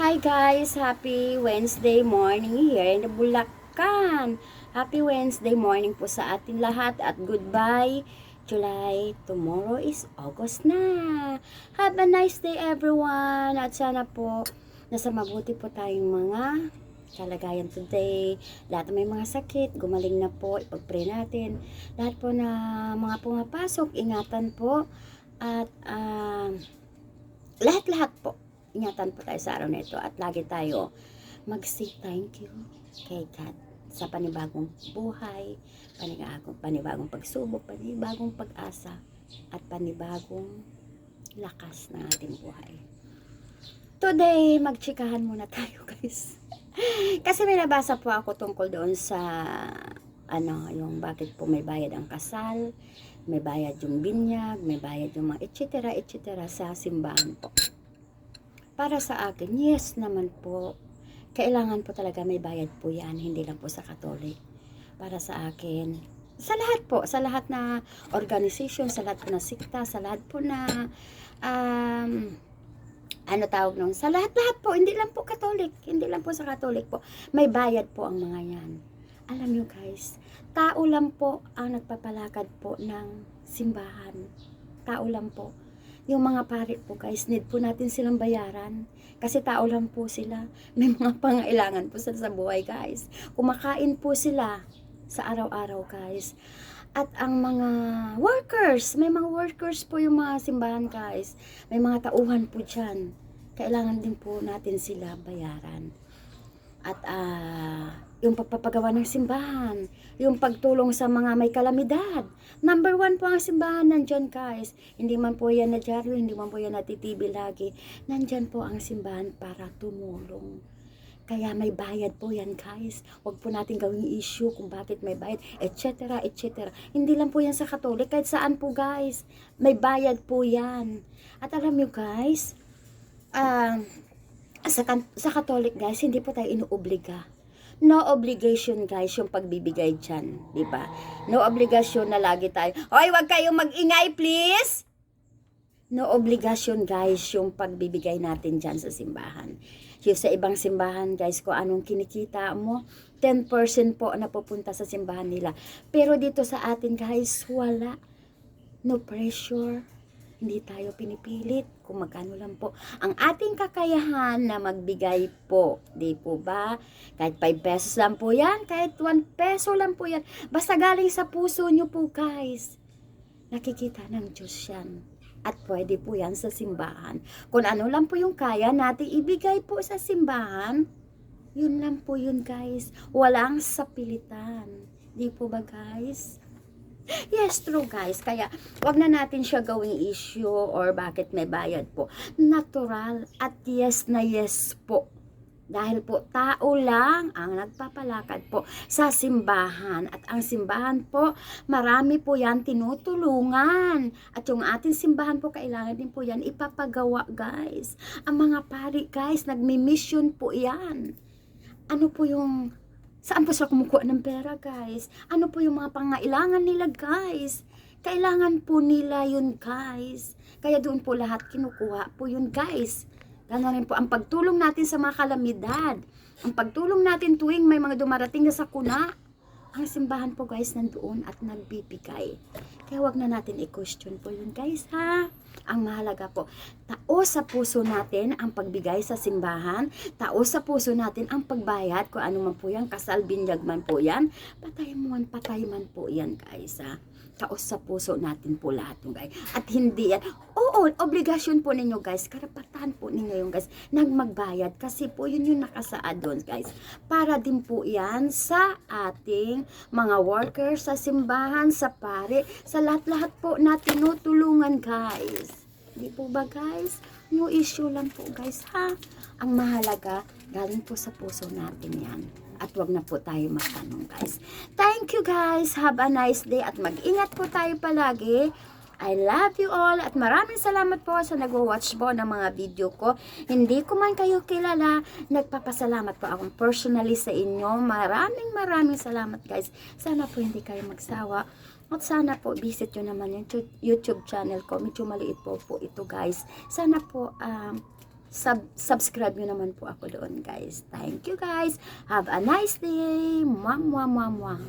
Hi guys, happy Wednesday morning here in Bulacan. Happy Wednesday morning po sa ating lahat at goodbye July. Tomorrow is August na. Have a nice day everyone at sana po nasa mabuti po tayong mga kalagayan today. Lahat may mga sakit, gumaling na po, ipag-pray natin. Lahat po na mga pumapasok, ingatan po at um, lahat-lahat ingatan po tayo sa araw na ito at lagi tayo mag-say thank you kay God sa panibagong buhay, panibagong, panibagong pagsubok, panibagong pag-asa, at panibagong lakas ng ating buhay. Today, magchikahan muna tayo guys. Kasi may nabasa po ako tungkol doon sa ano, yung bakit po may bayad ang kasal, may bayad yung binyag, may bayad yung mga etc. etc. sa simbahan po. Para sa akin, yes naman po. Kailangan po talaga may bayad po yan, hindi lang po sa Katolik. Para sa akin, sa lahat po, sa lahat na organization, sa lahat po na sikta, sa lahat po na um, ano tawag nung, sa lahat-lahat po, hindi lang po Katolik, hindi lang po sa Katolik po, may bayad po ang mga yan. Alam nyo guys, tao lang po ang nagpapalakad po ng simbahan. Tao lang po. Yung mga pari po guys, need po natin silang bayaran. Kasi tao lang po sila. May mga pangailangan po sila sa buhay guys. Kumakain po sila sa araw-araw guys. At ang mga workers, may mga workers po yung mga simbahan guys. May mga tauhan po dyan. Kailangan din po natin sila bayaran. At ah, yung pagpapagawa ng simbahan, yung pagtulong sa mga may kalamidad. Number one po ang simbahan nandyan guys. Hindi man po yan na dyaryo, hindi man po yan natitibi lagi. Nandyan po ang simbahan para tumulong. Kaya may bayad po yan guys. Huwag po natin gawing issue kung bakit may bayad, etc. etc. Hindi lang po yan sa Katolik, kahit saan po guys. May bayad po yan. At alam nyo guys, ah, sa, sa Katolik guys, hindi po tayo inuobliga. No obligation guys yung pagbibigay dyan, di ba? No obligation na lagi tayo, Hoy, wag kayong mag-ingay please! No obligation guys yung pagbibigay natin dyan sa simbahan. Yung sa ibang simbahan guys, kung anong kinikita mo, 10% po na pupunta sa simbahan nila. Pero dito sa atin guys, wala. No pressure. Hindi tayo pinipilit kung magkano lang po ang ating kakayahan na magbigay po. Di po ba? Kahit 5 pesos lang po yan, kahit 1 peso lang po yan. Basta galing sa puso nyo po guys. Nakikita ng Diyos yan. At pwede po yan sa simbahan. Kung ano lang po yung kaya natin ibigay po sa simbahan, yun lang po yun guys. Walang sapilitan. Di po ba guys? Yes, true guys. Kaya, wag na natin siya gawing issue or bakit may bayad po. Natural at yes na yes po. Dahil po, tao lang ang nagpapalakad po sa simbahan. At ang simbahan po, marami po yan tinutulungan. At yung ating simbahan po, kailangan din po yan ipapagawa, guys. Ang mga pari, guys, nagmi-mission po yan. Ano po yung Saan po sila kumukuha ng pera, guys? Ano po yung mga pangailangan nila, guys? Kailangan po nila yun, guys. Kaya doon po lahat kinukuha po yun, guys. Gano'n rin po ang pagtulong natin sa mga kalamidad. Ang pagtulong natin tuwing may mga dumarating na sakuna. Ang simbahan po, guys, nandoon at nagbibigay. Kaya wag na natin i-question po yun, guys, ha? Ang mahalaga po, tao sa puso natin ang pagbigay sa simbahan, tao sa puso natin ang pagbayad, kung ano man po yan, kasal, binyag man po yan, patay man, patay man po yan, guys, ha? Tao sa puso natin po lahat yung guys. At hindi yan, oo, obligasyon po ninyo, guys, karapatan po ninyo yung guys, nang magbayad, kasi po yun yung nakasaad doon, guys. Para din po yan sa ating mga workers sa simbahan, sa pare, sa lahat-lahat po na tinutulungan, guys. Di po ba, guys? No issue lang po, guys, ha? Ang mahalaga, galing po sa puso natin yan. At wag na po tayo magtanong, guys. Thank you, guys. Have a nice day at mag-ingat po tayo palagi. I love you all at maraming salamat po sa nagwo-watch po ng mga video ko. Hindi ko man kayo kilala, nagpapasalamat po akong personally sa inyo. Maraming maraming salamat guys. Sana po hindi kayo magsawa. At sana po visit nyo naman yung tu- YouTube channel ko. Medyo maliit po po ito guys. Sana po um, sub subscribe nyo naman po ako doon guys. Thank you guys. Have a nice day. Mwah, mwah, mwah, mwah.